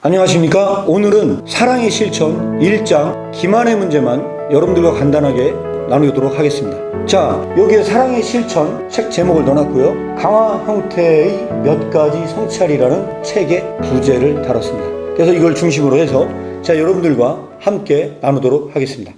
안녕하십니까? 오늘은 사랑의 실천 1장 기만의 문제만 여러분들과 간단하게 나누도록 하겠습니다. 자, 여기에 사랑의 실천 책 제목을 넣어놨고요. 강화 형태의 몇 가지 성찰이라는 책의 부제를 다뤘습니다. 그래서 이걸 중심으로 해서 자, 여러분들과 함께 나누도록 하겠습니다.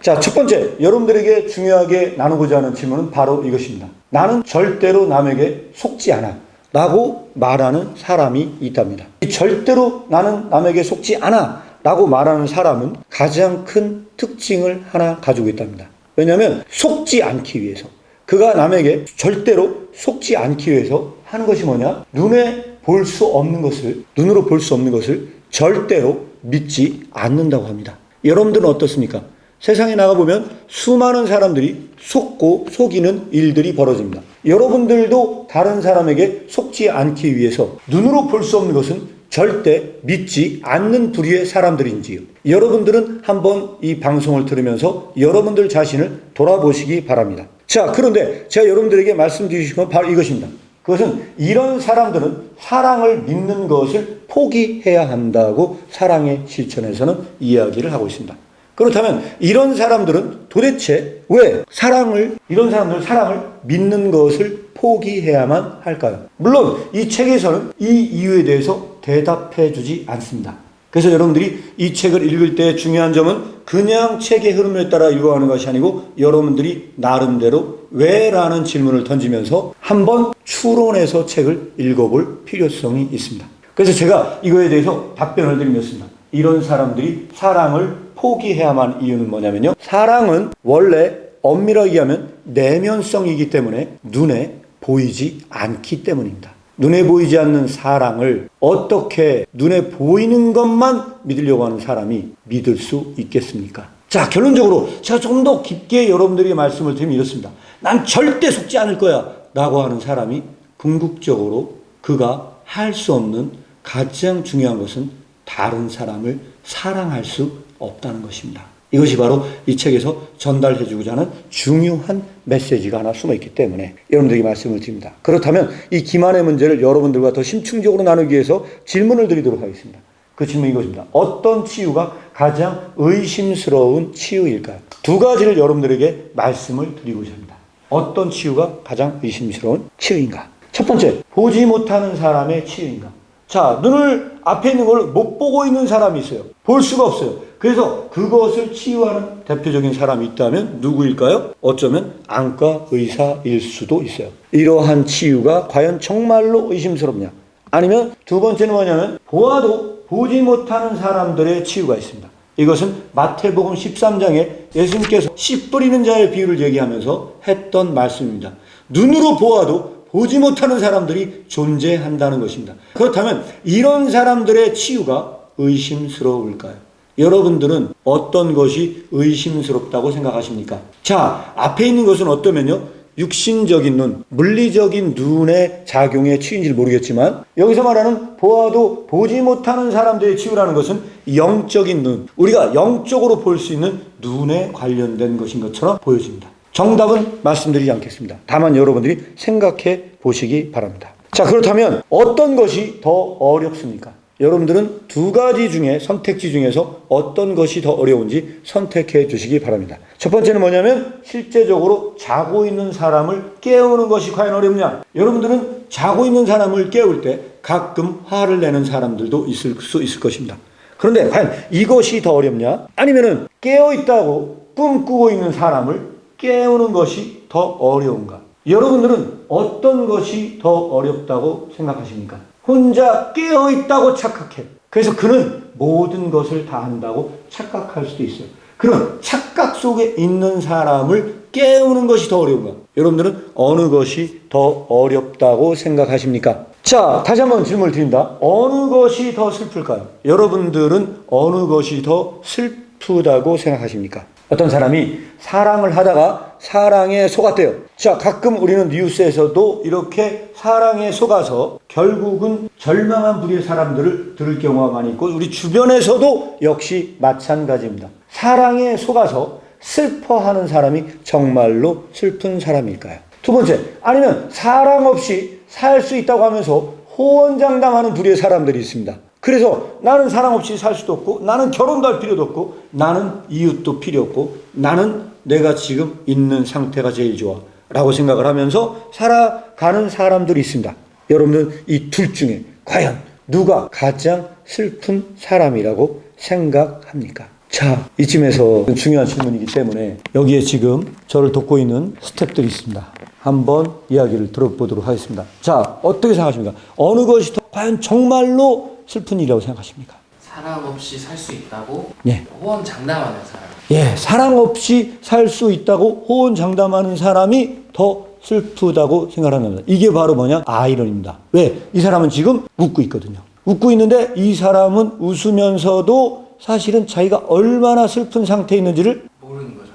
자, 첫 번째, 여러분들에게 중요하게 나누고자 하는 질문은 바로 이것입니다. 나는 절대로 남에게 속지 않아. 라고 말하는 사람이 있답니다. 이 절대로 나는 남에게 속지 않아. 라고 말하는 사람은 가장 큰 특징을 하나 가지고 있답니다. 왜냐하면 속지 않기 위해서. 그가 남에게 절대로 속지 않기 위해서 하는 것이 뭐냐? 눈에 볼 수 없는 것을, 눈으로 볼 수 없는 것을 절대로 믿지 않는다고 합니다. 여러분들은 어떻습니까? 세상에 나가보면 수많은 사람들이 속고 속이는 일들이 벌어집니다. 여러분들도 다른 사람에게 속지 않기 위해서 눈으로 볼 수 없는 것은 절대 믿지 않는 부류의 사람들인지요. 여러분들은 한번 이 방송을 들으면서 여러분들 자신을 돌아보시기 바랍니다. 자, 그런데 제가 여러분들에게 말씀드리신 건 바로 이것입니다. 그것은 이런 사람들은 사랑을 믿는 것을 포기해야 한다고 사랑의 실천에서는 이야기를 하고 있습니다. 그렇다면 이런 사람들은 도대체 왜 사랑을 이런 사람들은 사랑을 믿는 것을 포기해야만 할까요? 물론 이 책에서는 이 이유에 대해서 대답해 주지 않습니다. 그래서 여러분들이 이 책을 읽을 때 중요한 점은 그냥 책의 흐름에 따라 읽어가는 것이 아니고 여러분들이 나름대로 왜 라는 질문을 던지면서 한번 추론해서 책을 읽어볼 필요성이 있습니다. 그래서 제가 이거에 대해서 답변을 드리겠습니다. 이런 사람들이 사랑을 포기해야만 이유는 뭐냐면요. 사랑은 원래 엄밀하게 하면 내면성이기 때문에 눈에 보이지 않기 때문입니다. 눈에 보이지 않는 사랑을 어떻게 눈에 보이는 것만 믿으려고 하는 사람이 믿을 수 있겠습니까? 자, 결론적으로 제가 조금 더 깊게 여러분들에게 말씀을 드리면 이렇습니다. 난 절대 속지 않을 거야. 라고 하는 사람이 궁극적으로 그가 할 수 없는 가장 중요한 것은 다른 사람을 사랑할 수 없다는 것입니다. 이것이 바로 이 책에서 전달해 주고자 하는 중요한 메시지가 하나 숨어 있기 때문에 여러분들에게 말씀을 드립니다. 그렇다면 이 기만의 문제를 여러분들과 더 심층적으로 나누기 위해서 질문을 드리도록 하겠습니다. 그 질문이 이것입니다. 어떤 치유가 가장 의심스러운 치유일까요? 두 가지를 여러분들에게 말씀을 드리고자 합니다. 어떤 치유가 가장 의심스러운 치유인가? 첫 번째, 보지 못하는 사람의 치유인가? 자, 눈을 앞에 있는 걸 못 보고 있는 사람이 있어요. 볼 수가 없어요. 그래서 그것을 치유하는 대표적인 사람이 있다면 누구일까요? 어쩌면 안과 의사일 수도 있어요. 이러한 치유가 과연 정말로 의심스럽냐? 아니면 두 번째는 뭐냐면 보아도 보지 못하는 사람들의 치유가 있습니다. 이것은 마태복음 13장에 예수님께서 씨 뿌리는 자의 비유를 얘기하면서 했던 말씀입니다. 눈으로 보아도 보지 못하는 사람들이 존재한다는 것입니다. 그렇다면 이런 사람들의 치유가 의심스러울까요? 여러분들은 어떤 것이 의심스럽다고 생각하십니까? 자, 앞에 있는 것은 어떠면요? 육신적인 눈, 물리적인 눈의 작용의 치유인지 모르겠지만 여기서 말하는 보아도 보지 못하는 사람들의 치유라는 것은 영적인 눈, 우리가 영적으로 볼 수 있는 눈에 관련된 것인 것처럼 보여집니다. 정답은 말씀드리지 않겠습니다. 다만 여러분들이 생각해 보시기 바랍니다. 자, 그렇다면 어떤 것이 더 어렵습니까? 여러분들은 두 가지 중에 선택지 중에서 어떤 것이 더 어려운지 선택해 주시기 바랍니다. 첫 번째는 뭐냐면 실제적으로 자고 있는 사람을 깨우는 것이 과연 어렵냐? 여러분들은 자고 있는 사람을 깨울 때 가끔 화를 내는 사람들도 있을 수 있을 것입니다. 그런데 과연 이것이 더 어렵냐? 아니면은 깨어 있다고 꿈꾸고 있는 사람을 깨우는 것이 더 어려운가? 여러분들은 어떤 것이 더 어렵다고 생각하십니까? 혼자 깨어 있다고 착각해. 그래서 그는 모든 것을 다 한다고 착각할 수도 있어요. 그런 착각 속에 있는 사람을 깨우는 것이 더 어려운가? 여러분들은 어느 것이 더 어렵다고 생각하십니까? 자, 다시 한번 질문을 드립니다. 어느 것이 더 슬플까요? 여러분들은 어느 것이 더 슬 프다고 생각하십니까? 어떤 사람이 사랑을 하다가 사랑에 속았대요. 자, 가끔 우리는 뉴스에서도 이렇게 사랑에 속아서 결국은 절망한 부류의 사람들을 들을 경우가 많이 있고 우리 주변에서도 역시 마찬가지입니다. 사랑에 속아서 슬퍼하는 사람이 정말로 슬픈 사람일까요? 두 번째, 아니면 사랑 없이 살 수 있다고 하면서 호언장담하는 부류의 사람들이 있습니다. 그래서 나는 사랑 없이 살 수도 없고 나는 결혼도 할 필요도 없고 나는 이웃도 필요 없고 나는 내가 지금 있는 상태가 제일 좋아 라고 생각을 하면서 살아가는 사람들이 있습니다. 여러분들 이 둘 중에 과연 누가 가장 슬픈 사람이라고 생각합니까? 자, 이쯤에서 중요한 질문이기 때문에 여기에 지금 저를 돕고 있는 스탭들이 있습니다. 한번 이야기를 들어보도록 하겠습니다. 자, 어떻게 생각하십니까? 어느 것이 더 과연 정말로 슬픈 일이라고 생각하십니까? 사랑 없이 살 수 있다고 예. 호언 장담하는 사람. 예, 사랑 없이 살 수 있다고 호언 장담하는 사람이 더 슬프다고 생각하는 겁니다. 이게 바로 뭐냐? 아이러니입니다. 왜? 이 사람은 지금 웃고 있거든요. 웃고 있는데 이 사람은 웃으면서도 사실은 자기가 얼마나 슬픈 상태에 있는지를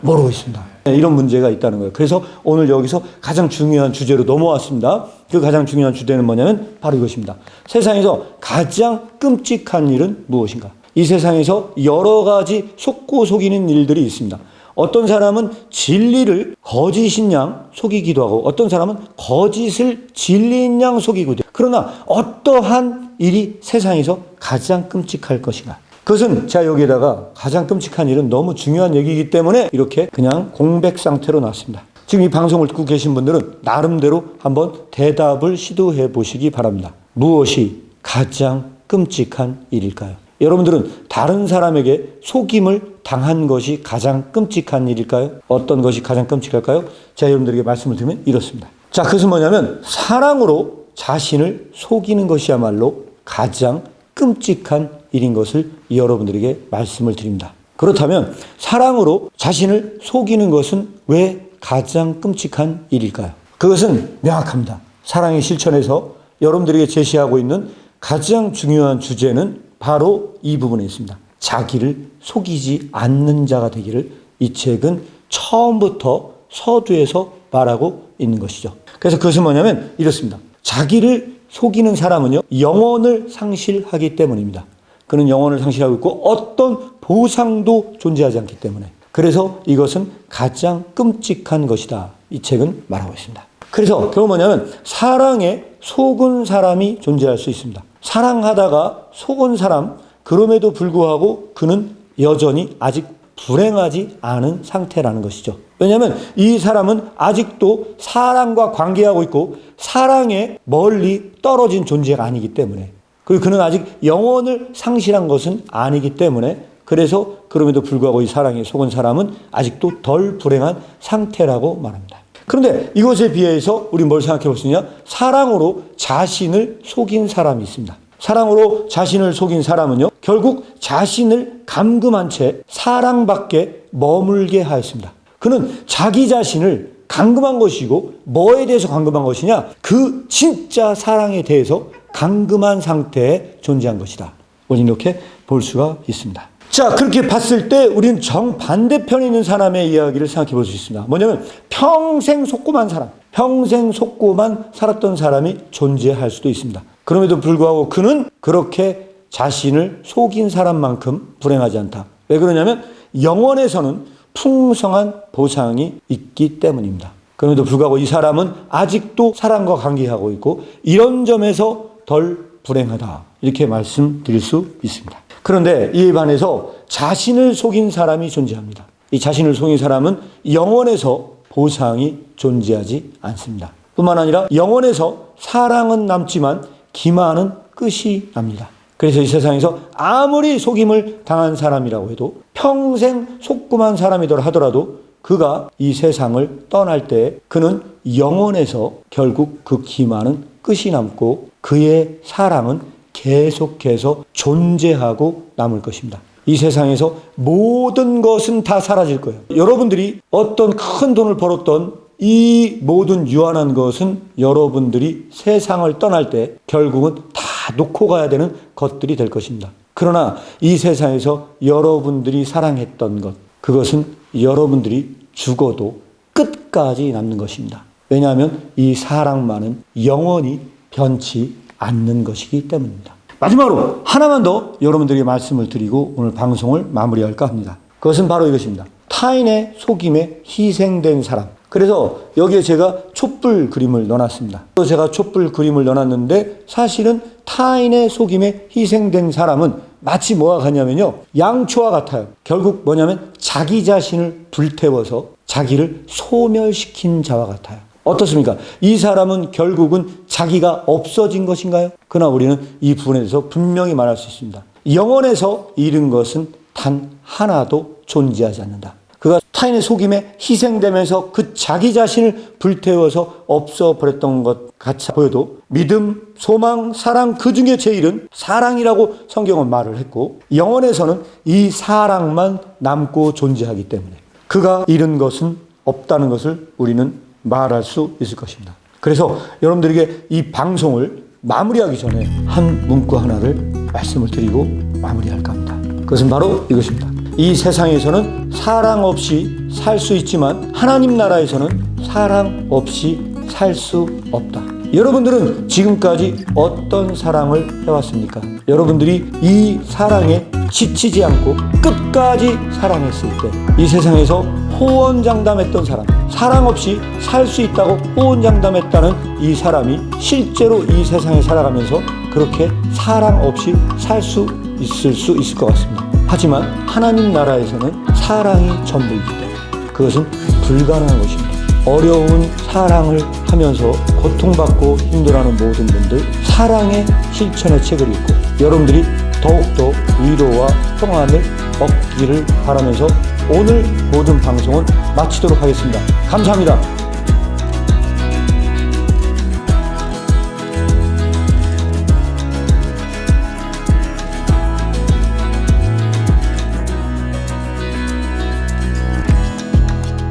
모르고 있습니다. 네, 이런 문제가 있다는 거예요. 그래서 오늘 여기서 가장 중요한 주제로 넘어왔습니다. 그 가장 중요한 주제는 뭐냐면 바로 이것입니다. 세상에서 가장 끔찍한 일은 무엇인가? 이 세상에서 여러 가지 속고 속이는 일들이 있습니다. 어떤 사람은 진리를 거짓인 양 속이기도 하고 어떤 사람은 거짓을 진리인 양 속이기도 해요. 그러나 어떠한 일이 세상에서 가장 끔찍할 것인가? 그것은 제가 여기에다가 가장 끔찍한 일은 너무 중요한 얘기이기 때문에 이렇게 그냥 공백 상태로 놨습니다. 지금 이 방송을 듣고 계신 분들은 나름대로 한번 대답을 시도해 보시기 바랍니다. 무엇이 가장 끔찍한 일일까요? 여러분들은 다른 사람에게 속임을 당한 것이 가장 끔찍한 일일까요? 어떤 것이 가장 끔찍할까요? 제가 여러분들에게 말씀을 드리면 이렇습니다. 자, 그것은 뭐냐면 사랑으로 자신을 속이는 것이야말로 가장 끔찍한 일인 것을 여러분들에게 말씀을 드립니다. 그렇다면 사랑으로 자신을 속이는 것은 왜 가장 끔찍한 일일까요? 그것은 명확합니다. 사랑의 실천에서 여러분들에게 제시하고 있는 가장 중요한 주제는 바로 이 부분에 있습니다. 자기를 속이지 않는 자가 되기를 이 책은 처음부터 서두에서 말하고 있는 것이죠. 그래서 그것은 뭐냐면 이렇습니다. 자기를 속이는 사람은요, 영혼을 상실하기 때문입니다. 그는 영혼을 상실하고 있고 어떤 보상도 존재하지 않기 때문에. 그래서 이것은 가장 끔찍한 것이다. 이 책은 말하고 있습니다. 그래서 결국 뭐냐면 사랑에 속은 사람이 존재할 수 있습니다. 사랑하다가 속은 사람, 그럼에도 불구하고 그는 여전히 아직 불행하지 않은 상태라는 것이죠. 왜냐하면 이 사람은 아직도 사랑과 관계하고 있고 사랑에 멀리 떨어진 존재가 아니기 때문에 그리고 그는 아직 영혼을 상실한 것은 아니기 때문에 그래서 그럼에도 불구하고 이 사랑에 속은 사람은 아직도 덜 불행한 상태라고 말합니다. 그런데 이것에 비해서 우리 뭘 생각해 볼 수 있냐? 사랑으로 자신을 속인 사람이 있습니다. 사랑으로 자신을 속인 사람은요, 결국 자신을 감금한 채 사랑밖에 머물게 하였습니다. 그는 자기 자신을 감금한 것이고 뭐에 대해서 감금한 것이냐? 그 진짜 사랑에 대해서 감금한 상태에 존재한 것이다. 우리 이렇게 볼 수가 있습니다. 자, 그렇게 봤을 때 우리는 정반대편에 있는 사람의 이야기를 생각해 볼 수 있습니다. 뭐냐면 평생 속고만 사람, 평생 속고만 살았던 사람이 존재할 수도 있습니다. 그럼에도 불구하고 그는 그렇게 자신을 속인 사람만큼 불행하지 않다. 왜 그러냐면 영원에서는 풍성한 보상이 있기 때문입니다. 그럼에도 불구하고 이 사람은 아직도 사람과 관계하고 있고 이런 점에서 덜 불행하다. 이렇게 말씀드릴 수 있습니다. 그런데 이에 반해서 자신을 속인 사람이 존재합니다. 이 자신을 속인 사람은 영원에서 보상이 존재하지 않습니다. 뿐만 아니라 영원에서 사랑은 남지만 기만은 끝이 납니다. 그래서 이 세상에서 아무리 속임을 당한 사람이라고 해도 평생 속금한 사람이더라 하더라도 그가 이 세상을 떠날 때 그는 영원에서 결국 그 기만은 끝이 남고 그의 사랑은 계속해서 존재하고 남을 것입니다. 이 세상에서 모든 것은 다 사라질 거예요. 여러분들이 어떤 큰 돈을 벌었던 이 모든 유한한 것은 여러분들이 세상을 떠날 때 결국은 다 놓고 가야 되는 것들이 될 것입니다. 그러나 이 세상에서 여러분들이 사랑했던 것, 그것은 여러분들이 죽어도 끝까지 남는 것입니다. 왜냐하면 이 사랑만은 영원히 변치 않는 것이기 때문입니다. 마지막으로 하나만 더 여러분들에게 말씀을 드리고 오늘 방송을 마무리할까 합니다. 그것은 바로 이것입니다. 타인의 속임에 희생된 사람. 그래서 여기에 제가 촛불 그림을 넣어놨습니다. 또 제가 촛불 그림을 넣어놨는데 사실은 타인의 속임에 희생된 사람은 마치 뭐와 같냐면요. 양초와 같아요. 결국 뭐냐면 자기 자신을 불태워서 자기를 소멸시킨 자와 같아요. 어떻습니까? 이 사람은 결국은 자기가 없어진 것인가요? 그러나 우리는 이 부분에 대해서 분명히 말할 수 있습니다. 영원에서 잃은 것은 단 하나도 존재하지 않는다. 타인의 속임에 희생되면서 그 자기 자신을 불태워서 없어버렸던 것 같이 보여도 믿음, 소망, 사랑 그 중에 제일은 사랑이라고 성경은 말을 했고 영원에서는 이 사랑만 남고 존재하기 때문에 그가 잃은 것은 없다는 것을 우리는 말할 수 있을 것입니다. 그래서 여러분들에게 이 방송을 마무리하기 전에 한 문구 하나를 말씀을 드리고 마무리할까 합니다. 그것은 바로 이것입니다. 이 세상에서는 사랑 없이 살 수 있지만 하나님 나라에서는 사랑 없이 살 수 없다. 여러분들은 지금까지 어떤 사랑을 해왔습니까? 여러분들이 이 사랑에 지치지 않고 끝까지 사랑했을 때 이 세상에서 호언장담했던 사람, 사랑 없이 살 수 있다고 호언장담했다는 이 사람이 실제로 이 세상에 살아가면서 그렇게 사랑 없이 살 수 있을 수 있을 것 같습니다. 하지만 하나님 나라에서는 사랑이 전부이기 때문에 그것은 불가능한 것입니다. 어려운 사랑을 하면서 고통받고 힘들어하는 모든 분들 사랑의 실천의 책을 읽고 여러분들이 더욱더 위로와 평안을 얻기를 바라면서 오늘 모든 방송은 마치도록 하겠습니다. 감사합니다.